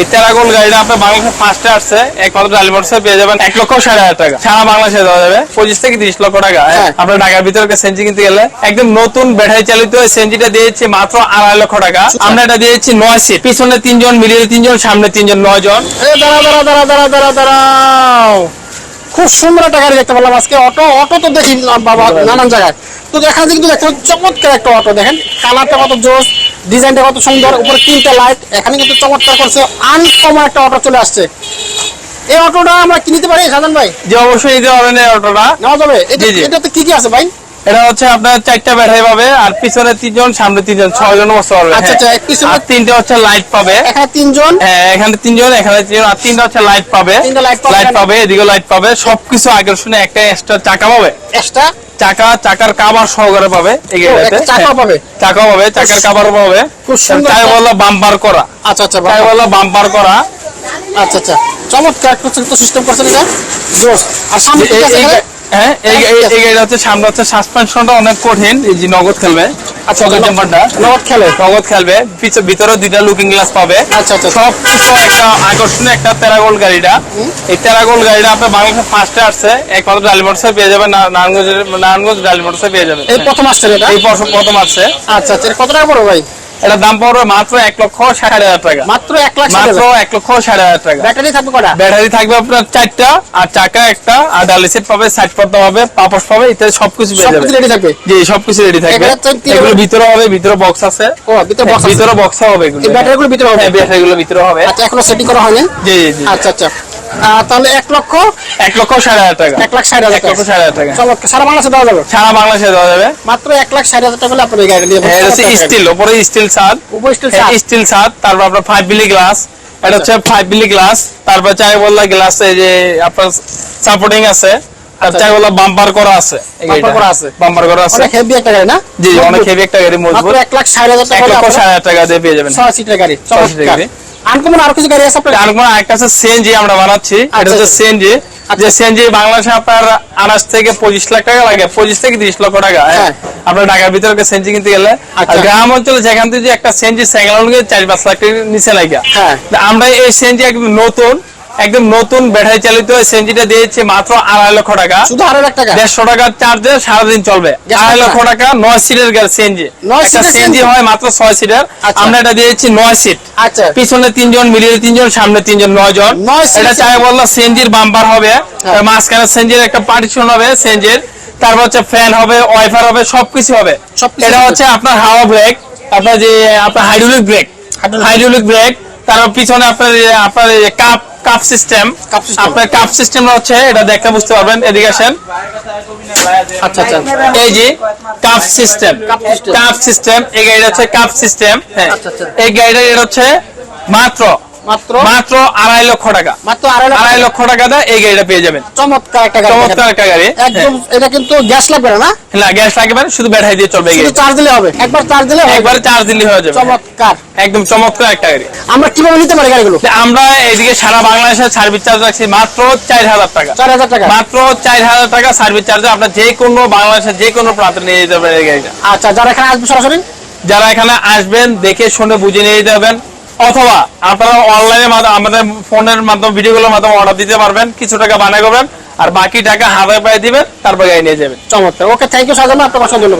এই তেরাগোল গাড়িটা আপনার বাংলাদেশে ফার্স্টে আসছে একমাত্র ডালিমোটসে পেয়ে যাবেন এক লক্ষ সাড়ে হাজার টাকা। সারা বাংলাদেশে দেওয়া যাবে পঁচিশ থেকে তিরিশ লক্ষ টাকা। হ্যাঁ। আপনার ঢাকার ভিতরে সেঞ্জি কিনতে গেলে একদম নতুন ব্যাটারি চালিত সেঞ্জিটা দিয়েছি মাত্র আড়াই লক্ষ টাকা। আমরা এটা দিয়েছি নয় সিট পিছনে তিনজন মিলিয়ে তিনজন সামনে তিনজন নয় জন। দাঁড়া দাঁড়া দাঁড়া দাঁড়া দাঁড়া দাঁড়াও খুব সুন্দর একটা গাড়ি দেখতে পেলাম আজকে। অটো অটো তো দেখি বাবা নানান জায়গায়। তো দেখা যায় কিন্তু দেখতে চমৎকার একটা অটো দেখেন। কালারটা কত জোস। ডিজাইনটা কত সুন্দর উপরে তিনটা লাইট এখানে কিন্তু চমৎকার করছে আনকমন একটা অটো চলে আসছে। এই অটোটা আমরা কি নিতে পারি সাজান ভাই? যে অবশ্যই নিতে পারবেন এই অটোটা নেওয়া যাবে? এটা জি, জি। এটাতে কি কি আছে ভাই? এটা হচ্ছে আপনার চারটা ব্যাটারি পাবে আর পিছনে তিনজন সামনে তিনজন ছয় জন বসতে পারবে আচ্ছা, হ্যাঁ। আচ্ছা, পিছনে- তিনটে হচ্ছে লাইট পাবে। এখানে তিনজন। হ্যাঁ এখানে তিনজন এখানে তিনজন আর তিনটা হচ্ছে লাইট পাবে। তিনটা light পাবে। লাইট পাবে এদিকে লাইট পাবে। সবকিছু আকর্ষণীয় একটা এক্সট্রা চাকা পাবে। এক্সট্রা চাকা চাকার কাবার সহকারে পাবে এই গাড়িটাতে। একটা হ্যাঁ, পাবে? চাকা পাবে চাকার কাবার পাবে। খুব সুন্দর তাই বলল বাম্পার করা। আচ্ছা আচ্ছা তাই। বলল বাম্পার করা। আচ্ছা আচ্ছা। চমৎকার একটা সিস্টেম করছেন এটা। জোস আর সামনে? হ্যাঁ এই এই- এই গাড়িটা হচ্ছে সামনে হচ্ছে সাসপেনশনটা অনেক কঠিন এই যে নগদ খেলবে। আচ্ছা, নগদ জাম্পারটা নগদ খেলে। নগদ খেলবে। ভিতরে দুইটা লুকিং গ্লাস পাবে। আচ্ছা, আচ্ছা। একটা আকর্ষণীয় একটা তেরাগোল গাড়িটা। এই তেরাগোল গাড়িটা আপনার বাংলাদেশে ফার্স্টে আসছে। একমাত্র ডালিমোটসে পেয়ে যাবেন নারায়ণগঞ্জ ডালিমোটসে পেয়ে যাবেন। এই প্রথম আসছে এটা? এই প্রথম আসছে। আচ্ছা আচ্ছা। কত টাকা পড়বে ভাই? এটার দাম পড়বে মাত্র এক লক্ষ ষাট হাজার টাকা। মাত্র এক লাখ মাত্র এক লক্ষ ষাট হাজার টাকা। ব্যাটারি থাকবে কটা? ব্যাটারি থাকবে আপনার চারটা আর চাকা একটা আর ডালি সেট পাবে সাইড পর্দা পাবে পাপস পাবে ইত্যাদি সবকিছু পেয়ে যাবে রেডি থাকবে? জি সবকিছু রেডি থাকবে। এগুলো ভিতরে হবে। ভিতরে বক্স আছে। ও ভিতরে আছে। ভিতরে বক্স হবে এগুলো। ব্যাটারিগুলো ভিতরে হবে? হ্যাঁ ব্যাটারিগুলো ভিতরে হবে। আচ্ছা এখনও সেটিং করা হয়নি? জি জি। আচ্ছা আচ্ছা। তাহলে এক লক্ষ? এক লক্ষ ষাট হাজার টাকা। এক লাখ ষাট হাজার লক্ষ ষাট হাজার টাকা। চমৎকার। সারা বাংলাদেশে দেওয়া যাবে? সারা বাংলাদেশে দেওয়া যাবে। মাত্র এক লাখ ষাট হাজার টাকা হলে আপনার এই গাড়ি হ্যাঁ, হচ্ছে স্টিল ওপরে স্টিল ছাদ। উপর স্টিল স্টিল ছাদ। তারপর আপনার ফাইভ বিলি গ্লাস এটা হচ্ছে ফাইভ বিলি গ্লাস তারপর চাই বললা গ্লাস এই যে আপনার সাপোর্টিং আছে। আর আচ্ছা। চাই বললা বাম্পার করা আছে। Bumper করা আছে। বাম্পার করা আছে। অনেক হেভি একটা গাড়ি না? জি অনেক হেভি একটা গাড়ি মাত্র মজবুত এক লাখ ষাট হাজার টাকা এক লক্ষ ষাট হাজার টাকা দিয়ে পেয়ে যাবেন। ছয় সিটের গাড়ি। ছয় সিটের গাড়ি। আনকমন আরও কিছু গাড়ি আছে আপনার আর আরেকটা আছে সিএনজি আমরা বানাচ্ছি। এটা আচ্ছা, হচ্ছে আচ্ছা। সিএনজি যে সিএনজি বাংলাদেশে আপনার আঠাশ থেকে পঁচিশ লাখ টাকা লাগে। পঁচিশ থেকে তিরিশ লক্ষ টাকা হ্যাঁ? হ্যাঁ। আপনার ঢাকার ভিতরে কিনতে গেলে। আচ্ছা। গ্রাম অঞ্চলে যেখান থেকে একটা সিএনজি সাইকেল চার পাঁচ লাখ নিচে লাগে। হ্যাঁ। আমরা এই একদম নতুন। একদম নতুন ব্যাটারি চালিত সিএনজিটা দিয়েছি মাত্র আড়াই লক্ষ টাকা। শুধু আড়াই লাখ টাকা? দেড়শো টাকার চার্জে সারাদিন চলবে। আড়াই লক্ষ টাকা নয় সিটের সিটের সিএনজি CNG? হয় মাত্র ছয় সিটের আচ্ছা। আমরা এটা দিয়েছি নয় সিট আচ্ছা। পিছনে তিনজন মিলিয়ে তিনজন সামনে তিনজন নয় জন। এটা চাই বলল বাম্পার হবে। হ্যাঁ। মাঝখানে একটা পার্টিশন হবে তারপর হচ্ছে ফ্যান হবে ওয়াইফার হবে সবকিছু হবে। এটা হচ্ছে আপনার হাওয়া ব্রেক আপনার যে আপনার হাইড্রোলিক ব্রেক হাইড্রোলিক ব্রেক তারপর পিছনে আপনার আপনার কাপ কাপ সিস্টেম আপনার কাপ সিস্টেম হচ্ছে এটা দেখে বুঝতে পারবেন এদিকে আসেন। আচ্ছা আচ্ছা এই যে কাপ সিস্টেম কাপ সিস্টেম এই গাড়িটা হচ্ছে কাপ সিস্টেম হ্যাঁ। আচ্ছা, আচ্ছা। এই গাড়িটা এটা হচ্ছে মাত্র মাত্র মাত্র আড়াই লক্ষ টাকা। মাত্র আড়াই লক্ষ টাকা দিয়ে এই গাড়িটা পেয়ে যাবেন। চমৎকার একটা গাড়ি চমৎকার একটা গাড়ি। একদম এটা কিন্তু গ্যাস লাগবে না না। গ্যাস লাগবে না, শুধু ব্যাটারি দিয়ে চলবে শুধু চার্জ দিলে হবে। একবার চার্জ দিলে একবার চার্জ দিলে হয়ে যাবে। চমৎকার। একদম চমৎকার একটা গাড়ি। আমরা কীভাবে নিতে পারি গাড়িগুলো? আমরা এদিকে সারা বাংলাদেশের সার্ভিস চার্জ রাখছি মাত্র চার হাজার টাকা। চার হাজার টাকা। মাত্র চার হাজার টাকা সার্ভিস চার্জ আপনার যে কোনো বাংলাদেশের যে কোনো প্রান্তে নিয়ে যেতে পারেন এই গাড়িটা। আচ্ছা যারা এখানে আসবে সরাসরি? যারা এখানে আসবেন দেখে শুনে বুঝে নিয়ে যেতে অথবা আপনারা অনলাইনে আমাদের ফোনের মাধ্যমে ভিডিওগুলোর মাধ্যমে অর্ডার দিতে পারবেন, কিছু টাকা বানাই করবেন, আর বাকি টাকা হাতে পায়ে দিবেন, তারপর গাড়ি নিয়ে যাবেন। চমৎকার। ওকে থ্যাংক ইউ সাজানো আপনার ধন্যবাদ।